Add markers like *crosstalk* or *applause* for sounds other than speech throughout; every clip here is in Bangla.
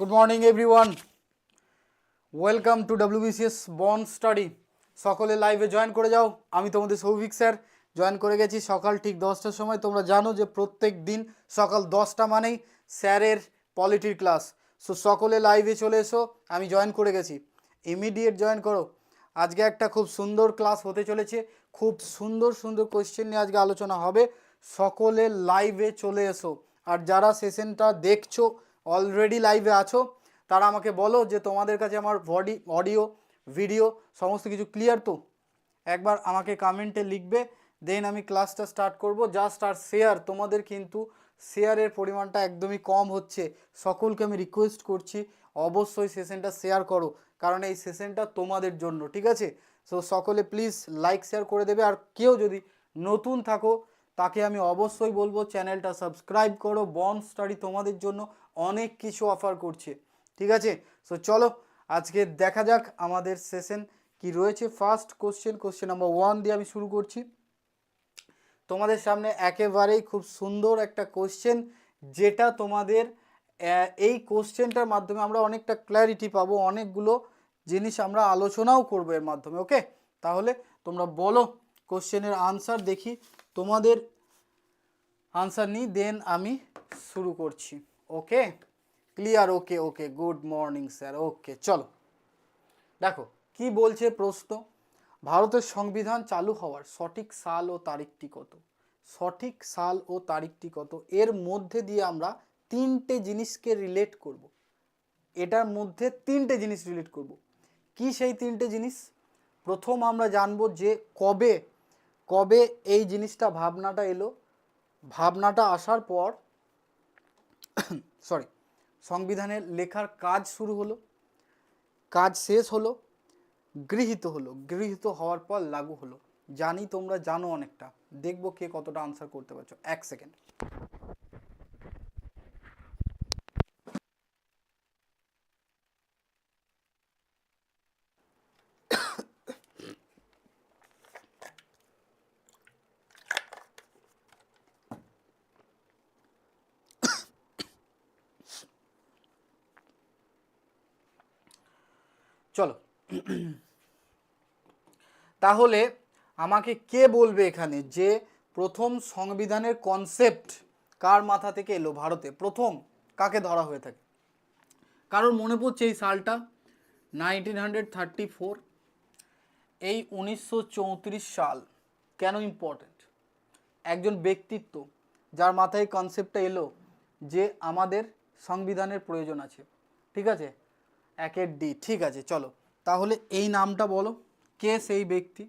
Good morning everyone welcome to WBCS বন স্টাডি সকলে লাইভে জয়েন করে যাও। আমি তোমাদের সৌভিক স্যার। জয়েন করে গেছি সকাল ঠিক দশটার সময়। তোমরা জানো যে প্রত্যেক দিন সকাল দশটা মানেই স্যারের পলিটির ক্লাস সো সকলে লাইভে চলে এসো। আমি জয়েন করে গেছি। ইমিডিয়েট জয়েন করো। আজকে একটা খুব সুন্দর ক্লাস হতে চলেছে। খুব সুন্দর সুন্দর কোয়েশ্চেন নিয়ে আজকে আলোচনা হবে। সকলে লাইভে চলে এসো। আর যারা সেশনটা দেখছ অলরেডি লাইভে আছো, তারা আমাকে বলো যে তোমাদের কাছে আমার বডি অডিও ভিডিও সমস্ত কিছু ক্লিয়ার তো? একবার আমাকে কমেন্টে লিখবে দেন আমি ক্লাসটা স্টার্ট করব। জাস্ট আর শেয়ার তোমাদের কিন্তু শেয়ারের পরিমাণটা একদমই কম হচ্ছে। সকলকে আমি রিকোয়েস্ট করছি, অবশ্যই সেশনটা শেয়ার করো, কারণ এই সেশনটা তোমাদের জন্য, ঠিক আছে? সো সকলে প্লিজ লাইক শেয়ার করে দেবে, আর কেউ যদি নতুন থাকো, তাকে আমি অবশ্যই বলব চ্যানেলটা সাবস্ক্রাইব করো বন স্টাডি তোমাদের জন্য। অনেক কিছু অফার করছে। ঠিক আছে? সো চলো, আজকে দেখা যাক আমাদের সেশন কি রয়েছে। First question question number one দিয়ে আমি শুরু করছি। তোমাদের সামনে একেবারেই খুব সুন্দর একটা কোশ্চেন যেটা তোমাদের এই কোশ্চেনটার মাধ্যমে আমরা অনেকটা ক্ল্যারিটি পাবো, অনেকগুলো জিনিস আমরা আলোচনাও করব এর মাধ্যমে ওকে তাহলে তোমরা বলো কোশ্চেনের আনসার দেখি তোমাদের আনসার নিই দেন আমি শুরু করছি। Okay clear okay okay good morning sir okay চলো। দেখো, কি বলছে প্রশ্ন? ভারতের সংবিধান চালু হওয়ার সঠিক সাল ও তারিখটি কত? সঠিক সাল ও তারিখটি কত? এর মধ্যে দিয়ে আমরা তিনটে জিনিসকে রিলেট করব। এটার মধ্যে তিনটে জিনিস রিলেট করব। কি সেই তিনটে জিনিস? প্রথম আমরা জানব যে কবে কবে এই জিনিসটা ভাবনাটা এলো। ভাবনাটা আসার পর *coughs* সরি সংবিধানের লেখার কাজ শুরু হলো, কাজ শেষ হলো, গৃহীত হলো, গৃহীত হওয়ার পর লাগু হলো। জানি তোমরা জানো অনেকটা। দেখব কে কতটা আনসার করতে পারছ। এক সেকেন্ড চলো। তাহলে আমাকে কে বলবে এখানে যে প্রথম সংবিধানের কনসেপ্ট কার মাথা থেকে এলো ভারতে? প্রথম কাকে ধরা হয়ে থাকে? কারোর মনে পড়ছে এই সালটা? নাইনটিন হান্ড্রেড থার্টি ফোর এই উনিশশো চৌত্রিশ সাল কেন ইম্পর্ট্যান্ট একজন ব্যক্তিত্ব যার মাথায় কনসেপ্টটা এলো যে আমাদের সংবিধানের প্রয়োজন আছে। ঠিক আছে? একের ডি, ঠিক আছে, চলো। তাহলে এই নামটা বলো, কে সেই ব্যক্তি?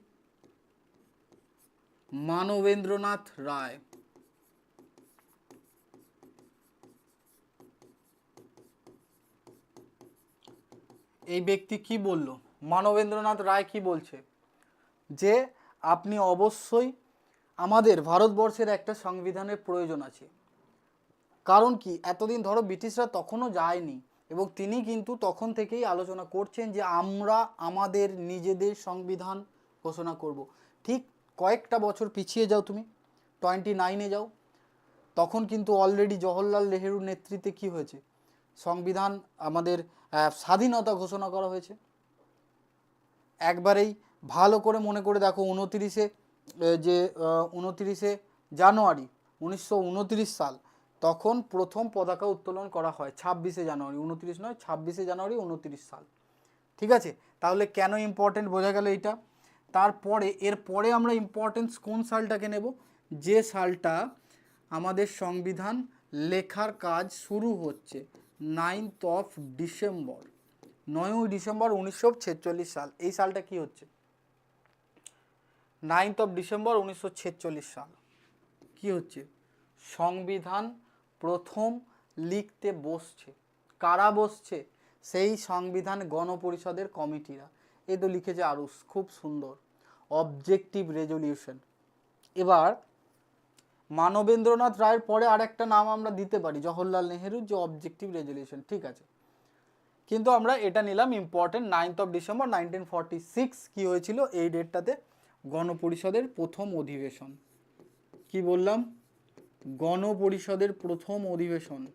মানবেন্দ্রনাথ রায়। এই ব্যক্তি কি বলল? মানবেন্দ্রনাথ রায় কি বলছে? যে আপনি অবশ্যই আমাদের ভারতবর্ষের একটা সংবিধানের প্রয়োজন আছে। কারণ কি? এতদিন ধরো ব্রিটিশরা তখনও যায়নি। এবং তিনি কিন্তু তখন থেকেই আলোচনা করছেন যে আমরা আমাদের নিজেদের সংবিধান ঘোষণা করব। ঠিক কয়েকটা বছর পিছিয়ে যাও তুমি, টোয়েন্টি নাইনে যাও। তখন কিন্তু অলরেডি জওহরলাল নেহেরুর নেতৃত্বে কি হয়েছে? সংবিধান আমাদের স্বাধীনতা ঘোষণা করা হয়েছে। একবারেই ভালো করে মনে করে দেখো উনতিরিশে যে উনতিরিশে জানুয়ারি, উনিশশো সাল তখন প্রথম পতাকা উত্তোলন করা হয় ছাব্বিশে জানুয়ারি, উনত্রিশ নয়, ছাব্বিশে জানুয়ারি, উনত্রিশ সাল। ঠিক আছে? তাহলে কেন ইম্পর্টেন্ট বোঝা গেল এইটা? তারপরে, এর পরে আমরা ইম্পর্টেন্স কোন সালটাকে নেব? যে সালটা আমাদের সংবিধান লেখার কাজ শুরু হচ্ছে নাইনথ অফ ডিসেম্বর নয়ই ডিসেম্বর উনিশশো ছেচল্লিশ সাল। এই সালটা কি হচ্ছে? নাইনথ অফ ডিসেম্বর উনিশশো ছেচল্লিশ সাল। কি হচ্ছে? সংবিধান প্রথম লিখতে বসছে। কারা বসছে? সেই সংবিধান গণপরিষদের কমিটিরা। এ তো লিখেছে আরুষ খুব সুন্দর। অবজেক্টিভ রেজলিউশন এবার মানবেন্দ্রনাথ রায়ের পরে আরেকটা নাম আমরা দিতে পারি, জওহরলাল নেহেরুর যে অবজেক্টিভ রেজলিউশন ঠিক আছে? কিন্তু আমরা এটা নিলাম important ninth of December nineteen forty six কী হয়েছিল? এই ডেটটাতে গণপরিষদের প্রথম অধিবেশন। কি বললাম? গণপরিষদের প্রথম অধিবেশন।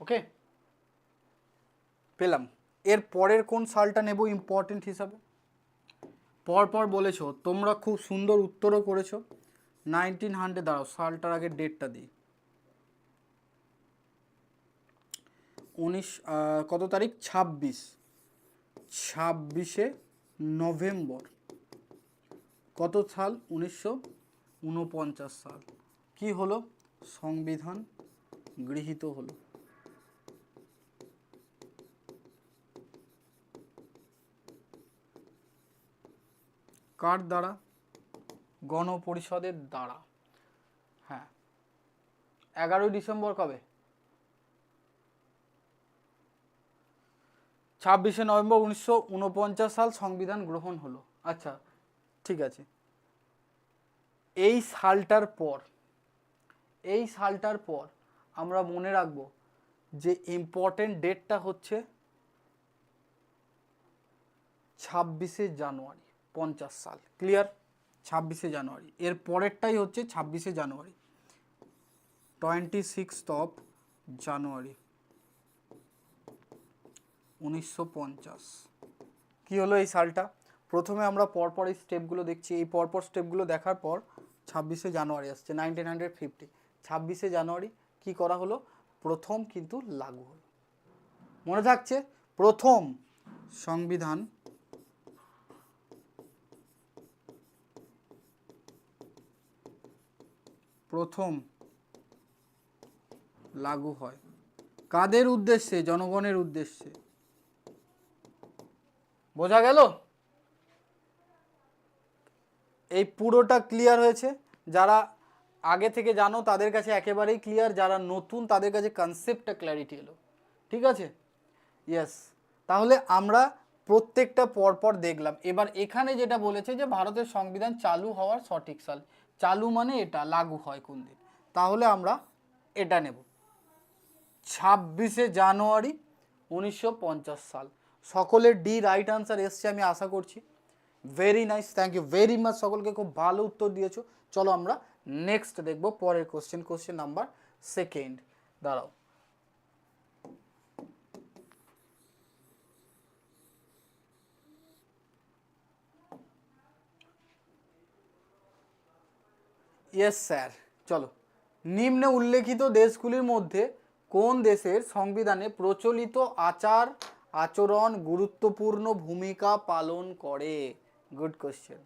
ওকে পেলাম। এর পরের কোন সালটা নেব ইম্পর্টেন্ট হিসাবে? পরপর বলেছ তোমরা খুব সুন্দর উত্তরও করেছ। নাইনটিন হান্ড্রেড, দাঁড়াও, সালটার আগে ডেটটা দিই। উনিশ কত তারিখ? ছাব্বিশ। ছাব্বিশে নভেম্বর। কত সাল? উনিশশো উনপঞ্চাশ সাল। কি হলো? সংবিধান গৃহীত হলো। কার দ্বারা? গণপরিষদের দ্বারা। হ্যাঁ। এগারোই ডিসেম্বর কবে? ছাব্বিশে নভেম্বর উনিশশো উনপঞ্চাশ সাল সংবিধান গ্রহণ হলো। আচ্ছা ঠিক আছে। এই সালটার পর, এই সালটার পর আমরা মনে রাখব যে ইম্পর্টেন্ট ডেটটা হচ্ছে ছাব্বিশে জানুয়ারি, পঞ্চাশ সাল। ক্লিয়ার ছাব্বিশে জানুয়ারি। এর পরেরটাই হচ্ছে ছাব্বিশে জানুয়ারি। Twenty sixth of January. উনিশশো পঞ্চাশ। কী হলো এই সালটা? প্রথমে আমরা পরপর এই স্টেপগুলো দেখছি। এই পরপর স্টেপগুলো দেখার পর ছাব্বিশে জানুয়ারি আসছে নাইনটিন হান্ড্রেড ফিফটি ছাব্বিশে জানুয়ারি কি করা হলো? প্রথম কিন্তু লাগু হলো। মনে থাকছে প্রথম সংবিধান প্রথম লাগু হয়। কাদের উদ্দেশ্যে? জনগণের উদ্দেশ্যে। বোঝা গেল? এই পুরোটা ক্লিয়ার হয়েছে। যারা আগে থেকে জানো, তাদের কাছে একেবারেই ক্লিয়ার যারা নতুন, তাদের কাছে কনসেপ্টটা ক্ল্যারিটি এলো। ঠিক আছে? ইয়েস তাহলে আমরা প্রত্যেকটা পরপর দেখলাম। এবার এখানে যেটা বলেছে যে, ভারতের সংবিধান চালু হওয়ার সঠিক সাল। চালু মানে এটা, লাগু হয় কোন দিন। তাহলে আমরা এটা নেব। ছাব্বিশে জানুয়ারি উনিশশো পঞ্চাশ সাল। সকলের ডি রাইট আনসার এসছে, আমি আশা করছি। Very nice thank you very much সকলকে খুব ভালো উত্তর দিয়েছ। চলো আমরা নেক্সট দেখব পরের কোশ্চেন কোশ্চেন নাম্বার সেকেন্ড দাঁড়াও। ইয়েস স্যার চলো। নিম্নে উল্লেখিত দেশগুলির মধ্যে কোন দেশের সংবিধানে প্রচলিত আচার আচরণ গুরুত্বপূর্ণ ভূমিকা পালন করে? গুড কোশ্চেন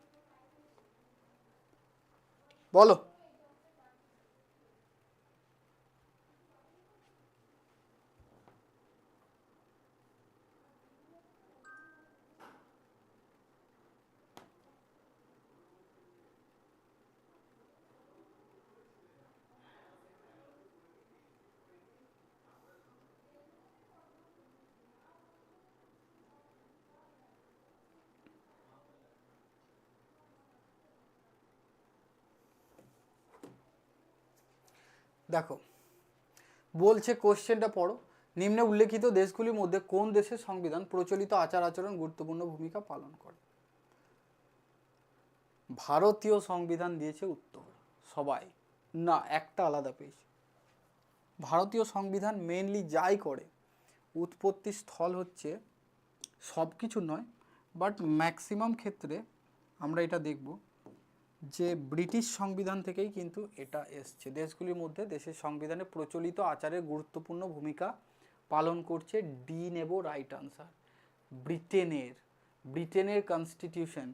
বলো। দেখো, বলছে কোশ্চেনটা পড়ো। নিম্নে উল্লেখিত দেশগুলির মধ্যে কোন দেশের সংবিধান প্রচলিত আচার আচরণ গুরুত্বপূর্ণ ভূমিকা পালন করে? ভারতীয় সংবিধান দিয়েছে উত্তর। সবাই? না, একটা আলাদা পেয়েছে ভারতীয় সংবিধান মেনলি যাই করে, উৎপত্তি স্থল হচ্ছে সব কিছু নয় বাট ম্যাক্সিমাম ক্ষেত্রে আমরা এটা দেখব। যে ব্রিটিশ সংবিধান থেকেই কিন্তু এটা এসছে। দেশগুলির মধ্যে দেশের সংবিধানে প্রচলিত আচারের গুরুত্বপূর্ণ ভূমিকা পালন করছে ডি নেব রাইট আনসার। ব্রিটেনের ব্রিটেনের কনস্টিটিউশন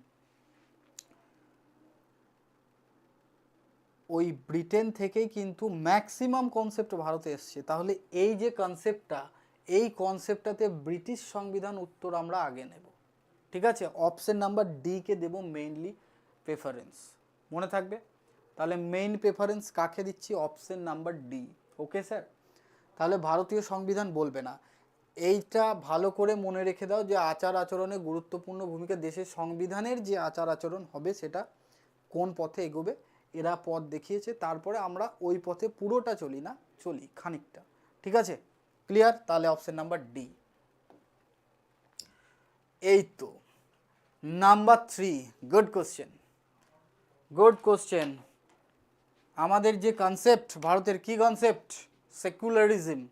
ওই ব্রিটেন থেকেই কিন্তু ম্যাক্সিমাম কনসেপ্ট ভারতে এসছে। তাহলে এই যে কনসেপ্টটা এই কনসেপ্টটাতে ব্রিটিশ সংবিধান উত্তর আমরা আগে নেব। ঠিক আছে? অপশন নাম্বার ডি কে দেব মেইনলি প্রেফারেন্স মনে থাকবে। তাহলে মেইন প্রেফারেন্স কাকে দিচ্ছি? Option number D okay sir তাহলে ভারতীয় সংবিধান বলবে না। এইটা ভালো করে মনে রেখে দাও যে আচার আচরণে গুরুত্বপূর্ণ ভূমিকা দেশের সংবিধানের যে আচার আচরণ হবে সেটা কোন পথে এগোবে, এরা পথ দেখিয়েছে, তারপরে আমরা ওই পথে পুরোটা চলি না, চলি খানিকটা। ঠিক আছে? ক্লিয়ার তাহলে অপশন নাম্বার ডি এই তো number three good question good question আমাদের যে কনসেপ্ট ভারতের কি কনসেপ্ট সেকুলারিজম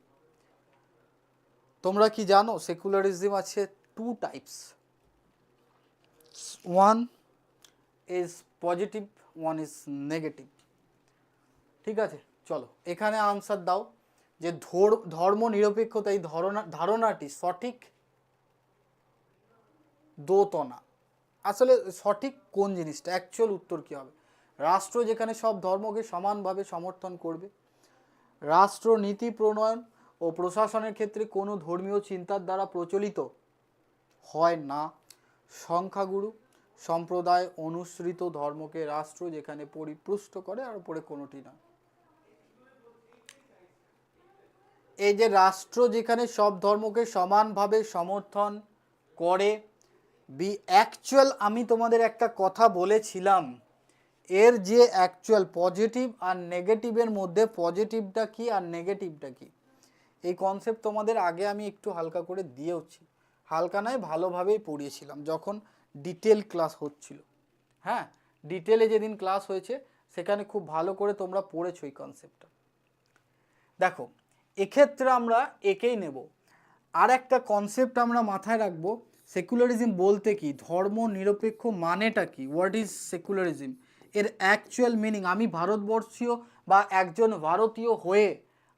তোমরা কি জানো সেকুলারিজম আছে two types one is positive one is negative ঠিক আছে? চলো, এখানে আনসার দাও যে ধর- ধর্ম নিরপেক্ষতা এই ধারণা ধারণাটি সঠিক দোতনা। আসলে সঠিক কোন জিনিসটা? অ্যাকচুয়াল উত্তর কী হবে? রাষ্ট্র যেখানে সব ধর্মকে সমানভাবে সমর্থন করবে, রাষ্ট্র নীতি প্রণয়ন ও প্রশাসনের ক্ষেত্রে কোনো ধর্মীয় চিন্তার দ্বারা প্রচলিত হয় না। সংখ্যাগুরু সম্প্রদায় অনুসৃত ধর্মকে রাষ্ট্র যেখানে পরিপুষ্ট করে, আর উপরে কোনোটি নয়। এই যে রাষ্ট্র যেখানে সব ধর্মকে সমানভাবে সমর্থন করে বি অ্যাকচুয়াল আমি তোমাদের একটা কথা বলেছিলাম। এর যে অ্যাকচুয়াল পজিটিভ আর নেগেটিভের মধ্যে পজিটিভটা কি আর নেগেটিভটা কি? এই কনসেপ্ট তোমাদের আগে আমি একটু হালকা করে দিয়েওছি। হালকা নয়, ভালোভাবেই পড়িয়েছিলাম, যখন ডিটেল ক্লাস হচ্ছিল। হ্যাঁ ডিটেলে যেদিন ক্লাস হয়েছে, সেখানে খুব ভালো করে তোমরা পড়েছো এই কনসেপ্টটা দেখো, এক্ষেত্রে আমরা একেই নেব। আর একটা কনসেপ্ট আমরা মাথায় রাখব সেকুলারিজম বলতে কি? ধর্ম নিরপেক্ষ মানেটা কি? হোয়াট ইজ সেকুলারিজম এর অ্যাকচুয়াল মিনিং আমি ভারতবর্ষীয় বা একজন ভারতীয় হয়ে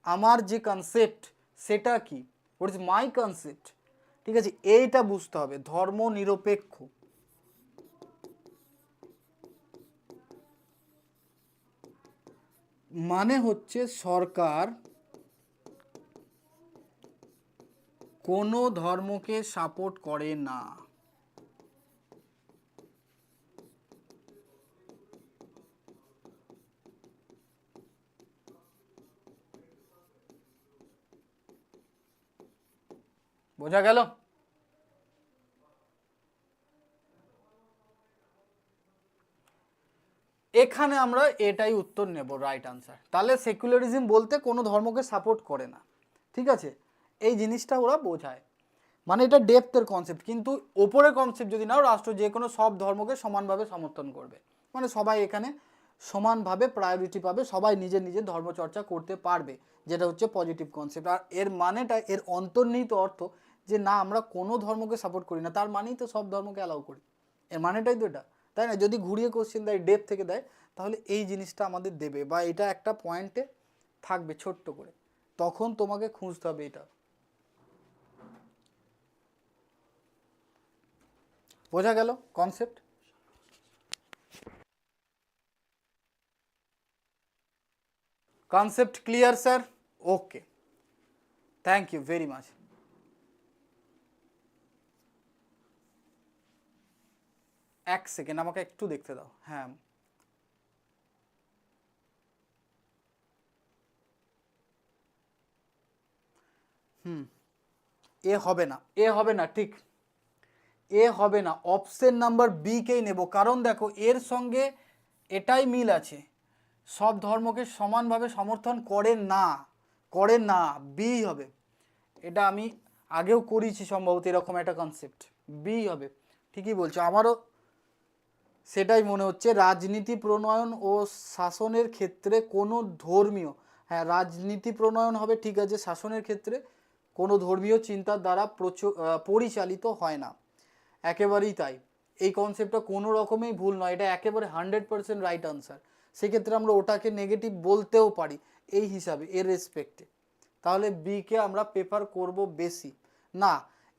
আমার যে কনসেপ্ট সেটা কি? হোয়াট ইজ মাই কনসেপ্ট ঠিক আছে, এইটা বুঝতে হবে। ধর্ম নিরপেক্ষ। মানে হচ্ছে সরকার কোনো ধর্মকে সাপোর্ট করে না। বোঝা গেল? এখানে আমরা এটাই উত্তর নেব রাইট আনসার তাহলে সেকুলারিজম বলতে কোনো ধর্মকে সাপোর্ট করে না। ঠিক আছে? এই জিনিসটা ওরা বোঝায়। মানে এটা ডেপথের কনসেপ্ট কিন্তু ওপরের কনসেপ্ট যদি নাও, রাষ্ট্র যে কোনো সব ধর্মকে সমানভাবে সমর্থন করবে। মানে সবাই এখানে সমানভাবে প্রায়োরিটি পাবে, সবাই নিজের নিজের ধর্মচর্চা করতে পারবে, যেটা হচ্ছে পজিটিভ কনসেপ্ট আর এর মানেটা, এর অন্তর্নিহিত অর্থ যে না, আমরা কোনো ধর্মকে সাপোর্ট করি না, তার মানেই তো সব ধর্মকে অ্যালাউ করি। এর মানেটাই তো এটা, তাই না? যদি ঘুরিয়ে কোশ্চেন দেয় ডেপ থেকে দেয়, তাহলে এই জিনিসটা আমাদের দেবে বা এটা একটা পয়েন্টে থাকবে ছোট্ট করে। তখন তোমাকে খুঁজতে হবে এটা। বোঝা গেল concept concept clear sir okay thank you very much এক সেকেন্ড আমাকে একটু দেখতে দাও। হ্যাঁ। হুম। এ হবে না। এ হবে না, ঠিক। এ হবে না অপশন নাম্বার বিকেই নেব? কারণ দেখো, এর সঙ্গে এটাই মিল আছে। সব ধর্মকে সমানভাবে সমর্থন করে না করে না বি হবে। এটা আমি আগেও করেছি সম্ভবত এরকম একটা কনসেপ্ট বি হবে। ঠিকই বলছো, আমারও সেটাই মনে হচ্ছে, রাজনীতি প্রণয়ন ও শাসনের ক্ষেত্রে কোনো ধর্মীয় হ্যাঁ রাজনীতি প্রণয়ন হবে, ঠিক আছে, শাসনের ক্ষেত্রে কোনো ধর্মীয় চিন্তার দ্বারা প্রচ- পরিচালিত হয় না। একেবারেই তাই। এই কনসেপ্টটা কোনো রকমেই ভুল নয়, এটা একেবারে হান্ড্রেড পার্সেন্ট রাইট আনসার সেক্ষেত্রে আমরা ওটাকে নেগেটিভ বলতেও পারি, এই হিসাবে, এর রেসপেক্টে তাহলে বিকে আমরা প্রেফার করব বেশি। না,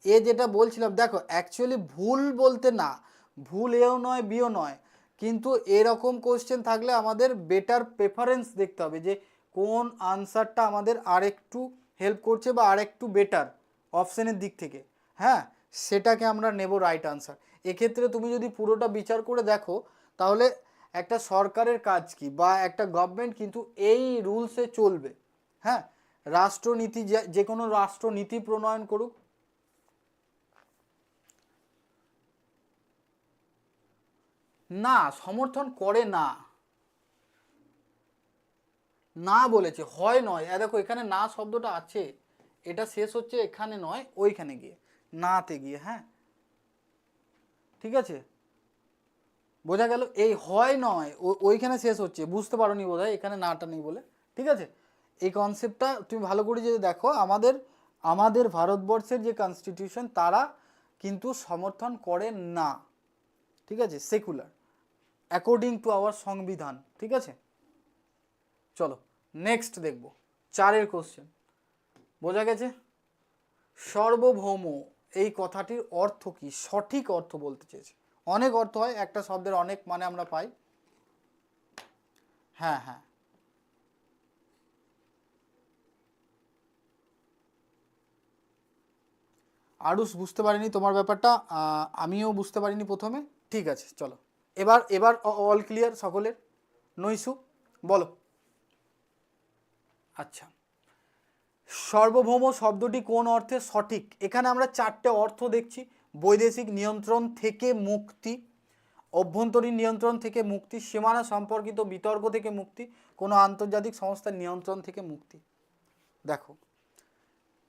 এ যেটা বলছিলাম, দেখো অ্যাকচুয়ালি ভুল বলতে না ভুল এও নয়, বিও নয়, কিন্তু এরকম কোশ্চেন থাকলে আমাদের বেটার প্রেফারেন্স দেখতে হবে যে কোন আনসারটা আমাদের আরেকটু হেল্প করছে বা আরেকটু বেটার অপশানের দিক থেকে। হ্যাঁ সেটাকে আমরা নেব রাইট আনসার এক্ষেত্রে তুমি যদি পুরোটা বিচার করে দেখো, তাহলে একটা সরকারের কাজ কি বা একটা গভর্নমেন্ট কিন্তু এই রুলসে চলবে। হ্যাঁ? রাষ্ট্রনীতি যে- কোনো রাষ্ট্রনীতি প্রণয়ন করুক। না, সমর্থন করে না। না বলেছে, হয় নয়। দেখো, এখানে না শব্দটা আছে। এটা শেষ হচ্ছে এখানে নয়, ওইখানে গিয়ে। নাতে গিয়ে হ্যাঁ? ঠিক আছে? বোঝা গেল এই হয় নয় ওইখানে শেষ হচ্ছে, বুঝতে পারো নি বোধ এখানে নাটা নেই বলে। ঠিক আছে? এই কনসেপ্টটা তুমি ভালো করে যদি দেখো, আমাদের আমাদের ভারতবর্ষের যে কনস্টিটিউশন তারা কিন্তু সমর্থন করে না। ঠিক আছে? সেকুলার অ্যাকর্ডিং টু আওয়ার সংবিধান। ঠিক আছে? চলো নেক্সট দেখব। চারের কোশ্চেন বোঝা গেছে? সার্বভৌম এই কথাটির অর্থ কি? সঠিক অর্থ বলতে চেয়েছে। অনেক অর্থ হয়, একটা শব্দের অনেক মানে আমরা পাই। হ্যাঁ হ্যাঁ। আরুষ বুঝতে পারিনি তোমার ব্যাপারটা। আমিও বুঝতে পারিনি প্রথমে। ঠিক আছে, চলো। এবার এবার অল ক্লিয়ার সকলের? নৈসু বলো। আচ্ছা। সার্বভৌম শব্দটি কোন অর্থে সঠিক? এখানে আমরা চারটে অর্থ দেখছি। বৈদেশিক নিয়ন্ত্রণ থেকে মুক্তি, অভ্যন্তরীণ নিয়ন্ত্রণ থেকে মুক্তি, সীমানা সম্পর্কিত বিতর্ক থেকে মুক্তি, কোনো আন্তর্জাতিক সংস্থার নিয়ন্ত্রণ থেকে মুক্তি। দেখো।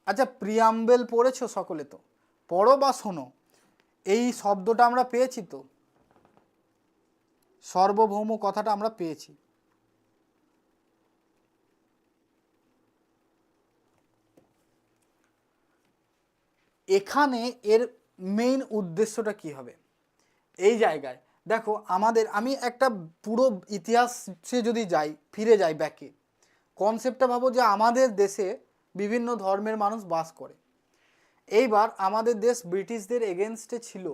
আচ্ছা প্রিয়াম্বেল পড়েছো সকলে তো? পড়ো বা শোনো। এই শব্দটা আমরা পেয়েছি তো? সার্বভৌম কথাটা আমরা পেয়েছি। এখানে এর মেইন উদ্দেশ্যটা কি হবে? এই জায়গায়, দেখো আমাদের, আমি একটা পুরো ইতিহাসে যদি যাই, ফিরে যাই ব্যাকে কনসেপ্টটা ভাবো যে আমাদের দেশে বিভিন্ন ধর্মের মানুষ বাস করে। এইবার আমাদের দেশ ব্রিটিশদের এগেনস্টে ছিল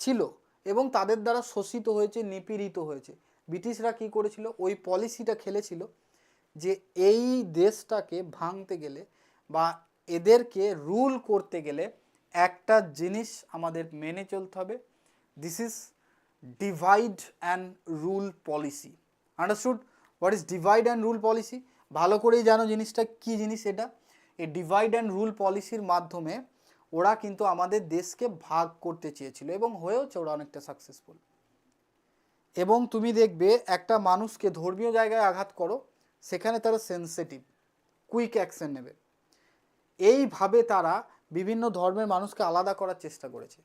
ছিল এবং তাদের দ্বারা শোষিত হয়েছে, নিপীড়িত হয়েছে। ব্রিটিশরা কি করেছিল? ওই পলিসিটা খেলেছিল যে এই দেশটাকে ভাঙতে গেলে বা এদেরকে রুল করতে গেলে একটা জিনিস আমাদের মেনে চলতে হবে। This is divide and rule policy understood what is divide and rule policy ভালো করেই জানো জিনিসটা, কি জিনিস এটা? এই ডিভাইড অ্যান্ড রুল পলিসির মাধ্যমে ওরা কিন্তু আমাদের দেশকে ভাগ করতে চেয়েছিল এবং হয়েওছে ওরা অনেকটা সাকসেসফুল এবং তুমি দেখবে একটা মানুষকে ধর্মীয় জায়গায় আঘাত করো, সেখানে তারা সেন্সিটিভ কুইক অ্যাকশন নেবে। এইভাবে তারা বিভিন্ন ধর্মের মানুষকে আলাদা করার চেষ্টা করেছে।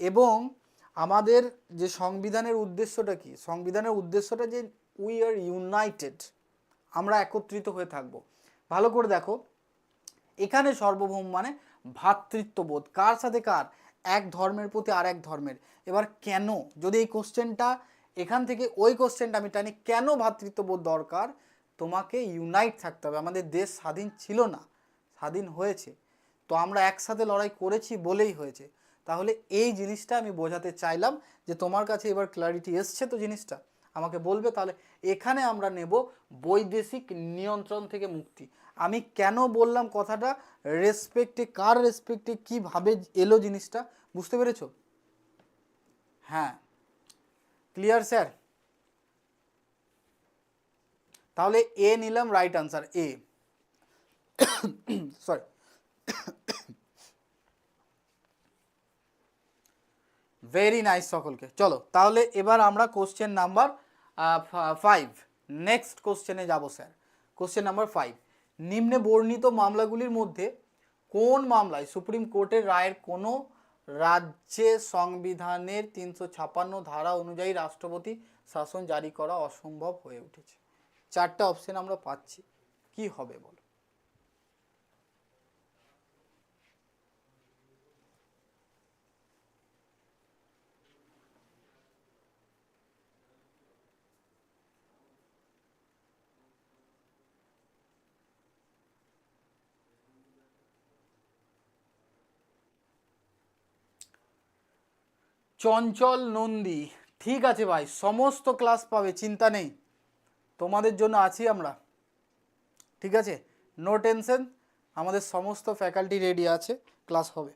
এবং আমাদের যে সংবিধানের উদ্দেশ্যটা কি? সংবিধানের উদ্দেশ্যটা যে উই আর ইউনাইটেড আমরা একত্রিত হয়ে থাকব। ভালো করে দেখো, এখানে সর্বভৌম মানে ভ্রাতৃত্ববোধ। কার সাথে কার? এক ধর্মের প্রতি আর এক ধর্মের। এবার কেন? যদি এই কোশ্চেনটা, এখান থেকে ওই কোশ্চেনটা আমি টানি, কেন ভ্রাতৃত্ববোধ দরকার? তোমাকে ইউনাইট থাকতে হবে। আমাদের দেশ স্বাধীন ছিল না। স্বাধীন হয়েছে। তো আমরা একসাথে লড়াই করেছি বলেই হয়েছে। তাহলে এই জিনিসটা আমি বোঝাতে চাইলাম যে তোমার কাছে এবার ক্লারিটি এসছে তো জিনিসটা? আমাকে বলবে তাহলে এখানে আমরা নেব বৈদেশিক নিয়ন্ত্রণ থেকে মুক্তি। আমি কেন বললাম কথাটা? রেসপেক্টে কার রেসপেক্টে কীভাবে এলো জিনিসটা? বুঝতে পেরেছ? হ্যাঁ। ক্লিয়ার স্যার তাহলে এ নিলাম right answer A sorry very nice সকলকে। চলো, তাহলে এবার আমরা কোশ্চেন নাম্বার ফাইভ নেক্সট কোশ্চেনে যাব স্যার কোশ্চেন নাম্বার ফাইভ নিম্নে বর্ণিত মামলাগুলির মধ্যে কোন মামলায় সুপ্রিম কোর্টের রায়ের কোনো রাজ্যে সংবিধানের তিনশো ছাপান্ন ধারা অনুযায়ী রাষ্ট্রপতি শাসন জারি করা অসম্ভব হয়ে উঠেছে? চারটা অপশন আমরা পাচ্ছি। কি হবে বলো? চঞ্চল নন্দী, ঠিক আছে ভাই, সমস্ত ক্লাস পাবে, চিন্তা নেই। তোমাদের জন্য আছি আমরা। ঠিক আছে? নো টেনশন আমাদের সমস্ত ফ্যাকাল্টি রেডি আছে ক্লাস হবে।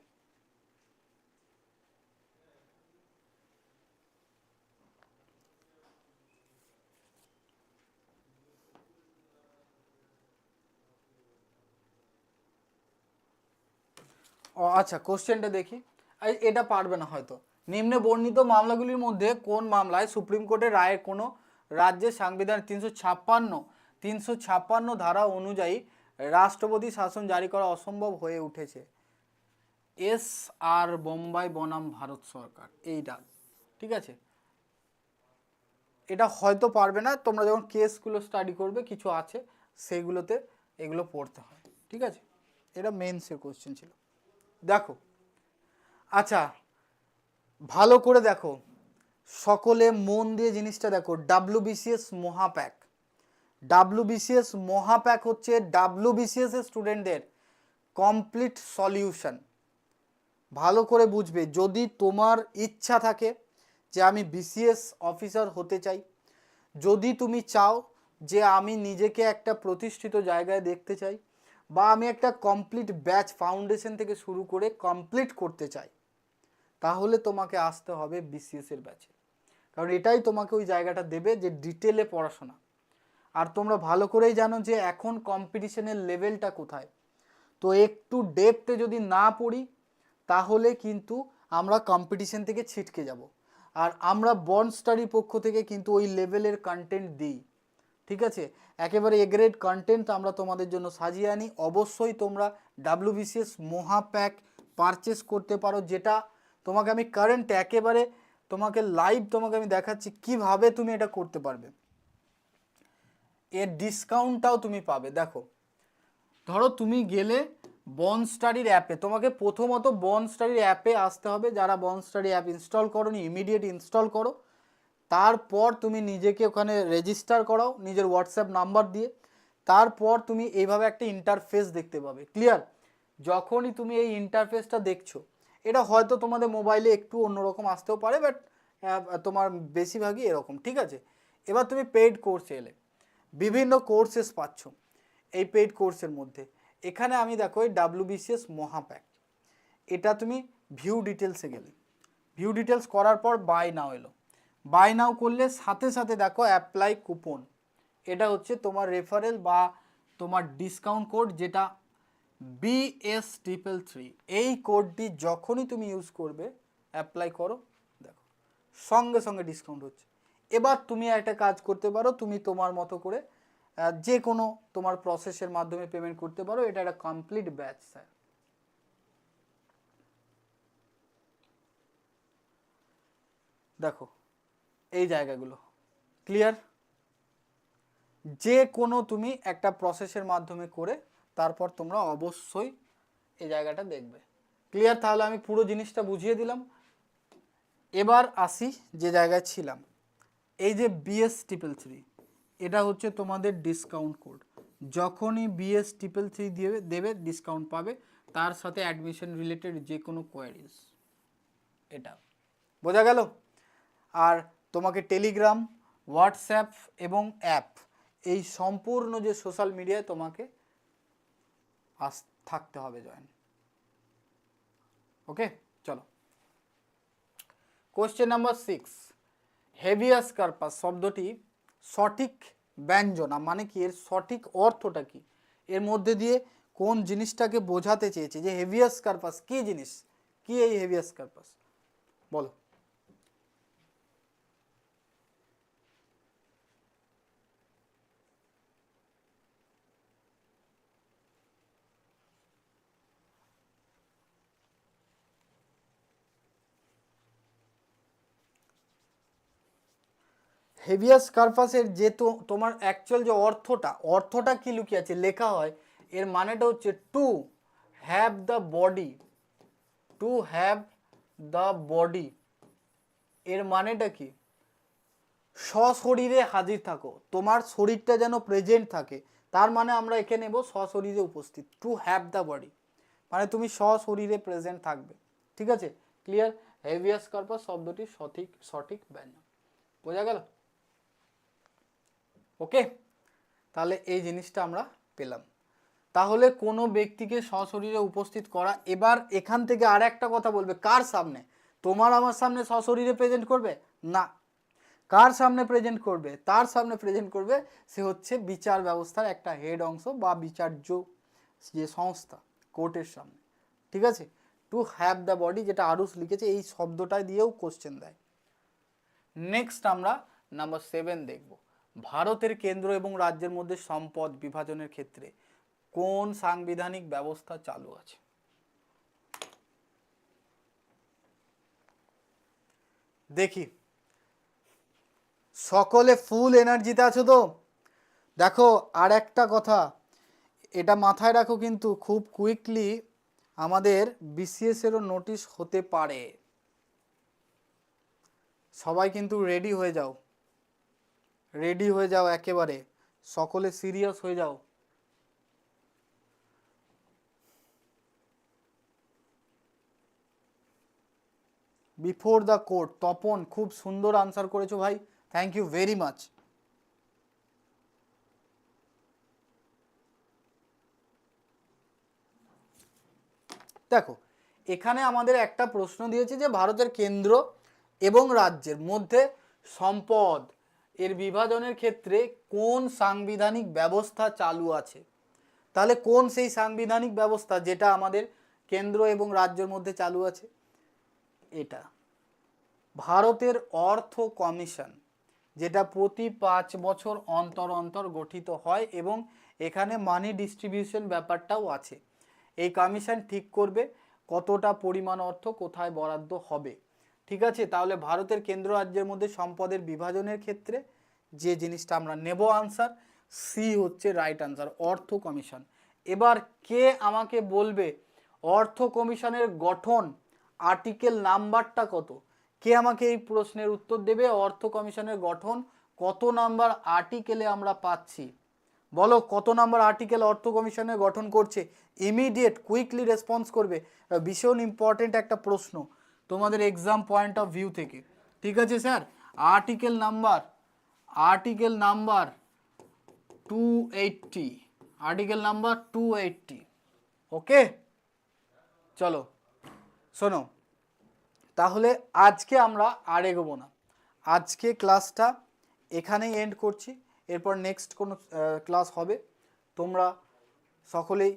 ও আচ্ছা কোশ্চেনটা দেখি। এটা পারবে না হয়তো। নিম্নে বর্ণিত মামলাগুলির মধ্যে কোন মামলায় সুপ্রিম কোর্টের রায়ের কোনো রাজ্যের সংবিধান তিনশো ছাপ্পান্ন তিনশো ছাপ্পান্ন ধারা অনুযায়ী রাষ্ট্রপতি শাসন জারি করা অসম্ভব হয়ে উঠেছে। এস আর বোম্বাই বনাম ভারত সরকার এইটা ঠিক আছে? এটা হয়তো পারবে না, তোমরা যখন কেসগুলো স্টাডি করবে, কিছু আছে সেইগুলোতে এগুলো পড়তে হয়, ঠিক আছে? এটা মেন্সের কোশ্চেন ছিল। দেখো আচ্ছা ভালো করে দেখো। সকলে মন দিয়ে জিনিসটা দেখো। ডাব্লু ডাব্লিউবিসিএস মহাপ্যাক। ডাব্লু ডাব্লিউবিসিএস মহাপ্যাক হচ্ছে ডাব্লু ডাব্লিউবিসিএস এর স্টুডেন্টদের কমপ্লিট সলিউশন। ভালো করে বুঝবে। যদি তোমার ইচ্ছা থাকে যে আমি বিসিএস অফিসার হতে চাই, যদি তুমি চাও যে আমি নিজেকে একটা প্রতিষ্ঠিত জায়গায় দেখতে চাই বা আমি একটা কমপ্লিট ব্যাচ ফাউন্ডেশন থেকে শুরু করে কমপ্লিট করতে চাই তাহলে তোমাকে আসতে হবে বিসিএস এর ব্যাচে কারণ এটাই তোমাকে ওই জায়গাটা দেবে যে ডিটেলে পড়াশোনা। আর তোমরা ভালো করেই জানো যে এখন কম্পিটিশনের লেভেলটা কোথায়। তো একটু ডেপথে যদি না পড়ি, তাহলে কিন্তু আমরা কম্পিটিশন থেকে ছিটকে যাব। আর আমরা বন্ড স্টাডির পক্ষ থেকে কিন্তু ওই লেভেলের কন্টেন্ট দিই। ঠিক আছে? একেবারে এগ্রেড কন্টেন্ট আমরা তোমাদের জন্য সাজিয়ে আনি। অবশ্যই তোমরা ডাব্লিউবিসিএস মহাপ্যাক পারচেস করতে পারো, যেটা তোমাকে আমি কারেন্ট একেবারে, তোমাকে লাইভ তোমাকে আমি দেখাচ্ছি কীভাবে তুমি এটা করতে পারবে। এর ডিসকাউন্টটাও তুমি পাবে। দেখো, ধরো তুমি গেলে বন স্টাডির অ্যাপে তোমাকে প্রথমত বন স্টাডির অ্যাপে আসতে হবে। যারা বন স্টাডি অ্যাপ ইনস্টল করো নি ইমিডিয়েট ইনস্টল করো। তারপর তুমি নিজেকে ওখানে রেজিস্টার করাও, নিজের হোয়াটসঅ্যাপ নাম্বার দিয়ে। তারপর তুমি এইভাবে একটা ইন্টারফেস দেখতে পাবে। ক্লিয়ার যখনই তুমি এই ইন্টারফেসটা দেখছ এটা হয়তো তোমাদের মোবাইলে একটু অন্যরকম আসতেও পারে বাট তোমার বেশিরভাগই এরকম, ঠিক আছে? এবার তুমি পেইড কোর্সে এলে, বিভিন্ন কোর্সেস পাচ্ছ এই পেইড কোর্সের মধ্যে। এখানে আমি দেখো এই ডাব্লিউবিসিএস মহাপ্যাক এটা তুমি ভিউ ডিটেলসে গেলে। ভিউ ডিটেলস করার পর বাই নাও এলো। বাই নাও করলে সাথে সাথে দেখো অ্যাপ্লাই কুপন এটা হচ্ছে তোমার রেফারেল বা তোমার ডিসকাউন্ট কোড যেটা বিএস ট্রিপল থ্রি এই কোডটি যখনই তুমি ইউজ করবে অ্যাপ্লাই করো, দেখো, সঙ্গে সঙ্গে ডিসকাউন্ট হচ্ছে। এবার তুমি একটা কাজ করতে পারো, তুমি তোমার মতো করে যে কোনো তোমার প্রসেসের মাধ্যমে পেমেন্ট করতে পারো, এটা একটা কমপ্লিট ব্যাচ স্যার দেখো, এই জায়গাগুলো ক্লিয়ার যে কোনো তুমি একটা প্রসেসের মাধ্যমে করে তারপর তোমরা অবশ্যই এই জায়গাটা দেখবে। ক্লিয়ার তাহলে আমি পুরো জিনিসটা বুঝিয়ে দিলাম। এবার আসি যে জায়গায় ছিলাম। এই যে বিএস ট্রিপল থ্রি এটা হচ্ছে তোমাদের ডিসকাউন্ট কোড যখনই বিএস ট্রিপল থ্রি দেবে দেবে ডিসকাউন্ট পাবে। তার সাথে অ্যাডমিশন রিলেটেড যে কোনো কোয়ারিজ এটা। বোঝা গেল? আর তোমাকে টেলিগ্রাম হোয়াটসঅ্যাপ এবং অ্যাপ এই সম্পূর্ণ যে সোশ্যাল মিডিয়ায় তোমাকে আস, থাকতে হবে জয়েন। ওকে চলো। কোশ্চেন নাম্বার সিক্স হেভিয়াস কার্পাস শব্দটি সঠিক ব্যঞ্জনা মানে কি? এর সঠিক অর্থটা কি? এর মধ্যে দিয়ে কোন জিনিসটাকে বোঝাতে চেয়েছে? যে হেভিয়াস কার্পাস কি জিনিস? কি এই হেভিয়াস কার্পাস বলো। হেভিয়াস কার্পাসের যে তো, তোমার অ্যাকচুয়াল যে অর্থটা অর্থটা কি লুকিয়ে আছে লেখা হয়, এর মানেটা হচ্ছে to have the body to have the body এর মানেটা কি? সশরীরে হাজির থাকো, তোমার শরীরটা যেন প্রেজেন্ট থাকে, তার মানে আমরা এখানে নেব সশরীরে উপস্থিত টু হ্যাভ দ্য বডি মানে তুমি সশরীরে প্রেজেন্ট থাকবে, ঠিক আছে? ক্লিয়ার হেভিয়াস কার্পাস শব্দটি সঠিক সঠিক ব্যঞ্জন বোঝা গেল? ওকে? তাহলে এই জিনিসটা আমরা পেলাম। তাহলে কোনো ব্যক্তিকে সশরীরে উপস্থিত করা, এবার এখান থেকে আর একটা কথা বলবে, কার সামনে? তোমার আমার সামনে সশরীরে প্রেজেন্ট করবে? না। কার সামনে প্রেজেন্ট করবে? তার সামনে প্রেজেন্ট করবে, সে হচ্ছে বিচার ব্যবস্থার একটা হেড অংশ বা বিচার্য যে সংস্থা, কোর্টের সামনে। ঠিক আছে? টু হ্যাভ দ্য বডি যেটা আরুষ লিখেছে, এই শব্দটা দিয়েও কোশ্চেন দেয়। নেক্সট আমরা নাম্বার সেভেন দেখব। ভারতের কেন্দ্র এবং রাজ্যের মধ্যে সম্পদ বিভাজনের ক্ষেত্রে কোন সাংবিধানিক ব্যবস্থা চালু আছে? দেখি। সকলে ফুল এনার্জিতে আছো তো? দেখো আর একটা কথা, এটা মাথায় রাখো কিন্তু খুব কুইকলি আমাদের বিসিএস এরও নোটিশ হতে পারে। সবাই কিন্তু রেডি হয়ে যাও। রেডি হয়ে যাও একেবারে। সকলে সিরিয়াস হয়ে যাও। বিফোর দ্য কোর্ট তপন খুব সুন্দর আনসার করেছ ভাই। থ্যাংক ইউ ভেরি মাচ দেখো, এখানে আমাদের একটা প্রশ্ন দিয়েছে যে ভারতের কেন্দ্র এবং রাজ্যের মধ্যে সম্পদ এর বিভাজনের ক্ষেত্রে কোন সাংবিধানিক ব্যবস্থা চালু আছে? তাহলে কোন সেই সাংবিধানিক ব্যবস্থা যেটা আমাদের কেন্দ্র এবং রাজ্যের মধ্যে চালু আছে? এটা। ভারতের অর্থ কমিশন, যেটা প্রতি পাঁচ বছর অন্তর অন্তর গঠিত হয় এবং এখানে মানি ডিস্ট্রিবিউশন ব্যাপারটাও আছে। এই কমিশন ঠিক করবে কতটা পরিমাণ অর্থ কোথায় বরাদ্দ হবে। ঠিক আছে? তাহলে ভারতের কেন্দ্র রাজ্যের মধ্যে সম্পদের বিভাজনের ক্ষেত্রে যে জিনিসটা আমরা নেব আনসার সি হচ্ছে রাইট আনসার অর্থ কমিশন এবার কে আমাকে বলবে অর্থ কমিশনের গঠন আর্টিকেল নাম্বারটা কত? কে আমাকে এই প্রশ্নের উত্তর দেবে? অর্থ কমিশনের গঠন, কত নাম্বার আর্টিকেলে আমরা পাচ্ছি? বলো, কত নাম্বার আর্টিকেল অর্থ কমিশনের গঠন করছে? ইমিডিয়েট কুইকলি রেসপন্স করবে। ভীষণ ইম্পর্টেন্ট একটা প্রশ্ন। তোমাদের এক্সাম পয়েন্ট অফ ভিউ থেকে। ঠিক আছে sir? Article number article number two eighty article number two eighty okay চলো, শোনো। তাহলে আজকে আমরা আর এগোবো না। আজকে ক্লাসটা এখানেই এন্ড করছি। এরপর নেক্সট কোনো ক্লাস হবে। তোমরা সকলেই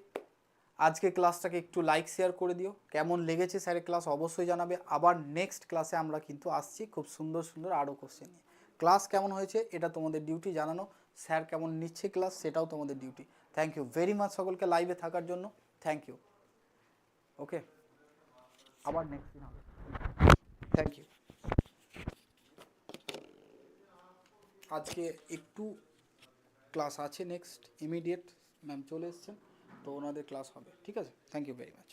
আজকে ক্লাসটাকে একটু লাইক শেয়ার করে দিও। কেমন লেগেছে স্যারের ক্লাস অবশ্যই জানাবে। আবার নেক্সট ক্লাসে আমরা কিন্তু আসছি খুব সুন্দর সুন্দর আরও কোশ্চেন নিয়ে। ক্লাস কেমন হয়েছে এটা তোমাদের ডিউটি জানানো। স্যার কেমন নিচ্ছে ক্লাস সেটাও তোমাদের duty thank you very much সকলকে লাইভে থাকার জন্য। থ্যাংক ইউ ওকে আবার নেক্সট দিন হবে। থ্যাংক ইউ আজকে একটু ক্লাস আছে নেক্সট ইমিডিয়েট ম্যাম চলে এসছেন। তো ওনাদের ক্লাস হবে। ঠিক আছে? Thank you very much